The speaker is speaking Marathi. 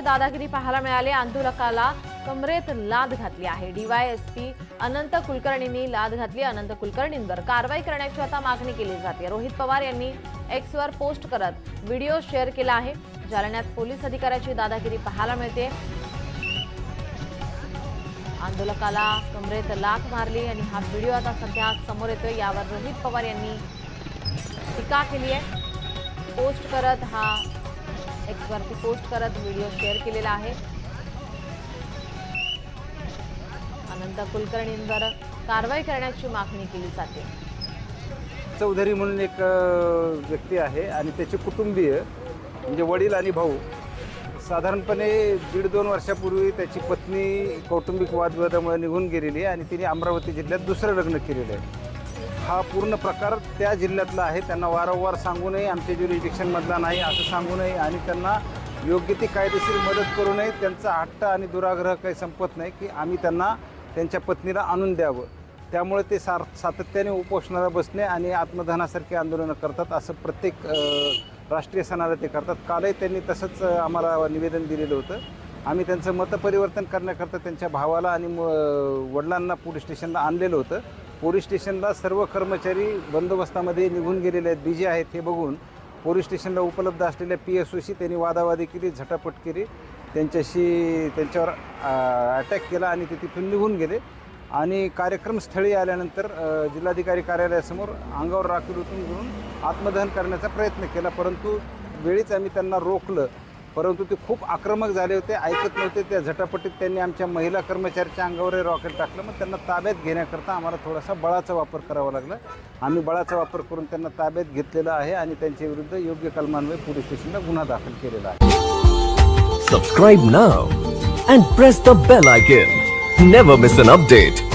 दादागिरी पाहायला मिळाली. आंदोलकाला कमरेत लाद घातली आहे. डीवायएसपी अनंत कुलकर्णींनी लाद घातली. अनंत कुलकर्णींवर कारवाई करण्याची आता मागणी केली जाते. रोहित पवार यांनी एक्सवर पोस्ट करत व्हिडिओ शेअर केला आहे. जालन्यात पोलीस अधिकाऱ्याची दादागिरी पाहायला मिळते. आंदोलकाला कमरेत लाथ मारली आणि हा व्हिडिओ आता सध्या समोर येतोय. यावर रोहित पवार यांनी टीका केली आहे. पोस्ट करत हा एक्सवरती पोस्ट करत व्हिडिओ शेअर केलेला आहे. अनंत कुलकर्णींवर कारवाई करण्याची मागणी केली जाते. चौधरी म्हणून एक व्यक्ती आहे आणि त्याचे कुटुंबीय म्हणजे वडील आणि भाऊ साधारणपणे दीड दोन वर्षापूर्वी त्याची पत्नी कौटुंबिक वादविवादामुळे निघून गेलेली आहे आणि तिने अमरावती जिल्ह्यात दुसरं लग्न केलेलं आहे. हा पूर्ण प्रकार त्या जिल्ह्यातला आहे. त्यांना वारंवार सांगू नये आमच्या ज्युरिडिक्शनमधला नाही असं सांगू नये आणि त्यांना योग्य ती कायदेशीर मदत करू नये. त्यांचा हट्ट आणि दुराग्रह काही संपत नाही की आम्ही त्यांना त्यांच्या पत्नीला आणून द्यावं. त्यामुळे ते सार सातत्याने उपोषणाला बसणे आणि आत्मदहनासारखे आंदोलनं करतात असं प्रत्येक राष्ट्रीय सणाला ते करतात. कालही त्यांनी तसंच आम्हाला निवेदन दिलेलं होतं. आम्ही त्यांचं मतपरिवर्तन करण्याकरता त्यांच्या भावाला आणि म- वडिलांना पोलीस स्टेशनला आणलेलं होतं. पोलीस स्टेशनला सर्व कर्मचारी बंदोबस्तामध्ये निघून गेलेले आहेत. बिजी आहेत हे बघून पोलीस स्टेशनला उपलब्ध असलेल्या पी एस ओशी त्यांनी वादावादी केली झटापट केली. त्यांच्याशी त्यांच्यावर अटॅक केला आणि ते तिथून निघून गेले. आणि कार्यक्रम स्थळी आल्यानंतर जिल्हाधिकारी कार्यालयासमोर अंगावर राखील उतरून घेऊन आत्मदहन करण्याचा प्रयत्न केला. परंतु वेळीच आम्ही त्यांना रोखलं. परंतु ते खूप आक्रमक झाले होते ऐकत नव्हते. त्या झटापटीत त्यांनी आमच्या महिला कर्मचाऱ्याच्या अंगावर रॉकेट टाकलं. मग त्यांना ताब्यात घेण्याकरता आम्हाला थोडासा बळाचा वापर करावा लागला. आम्ही बळाचा वापर करून त्यांना ताब्यात घेतलेला आहे आणि त्यांच्या विरुद्ध योग्य कलमान्वये पोलीस स्टेशनला गुन्हा दाखल केलेला आहे. Subscribe now and press the bell icon never miss an update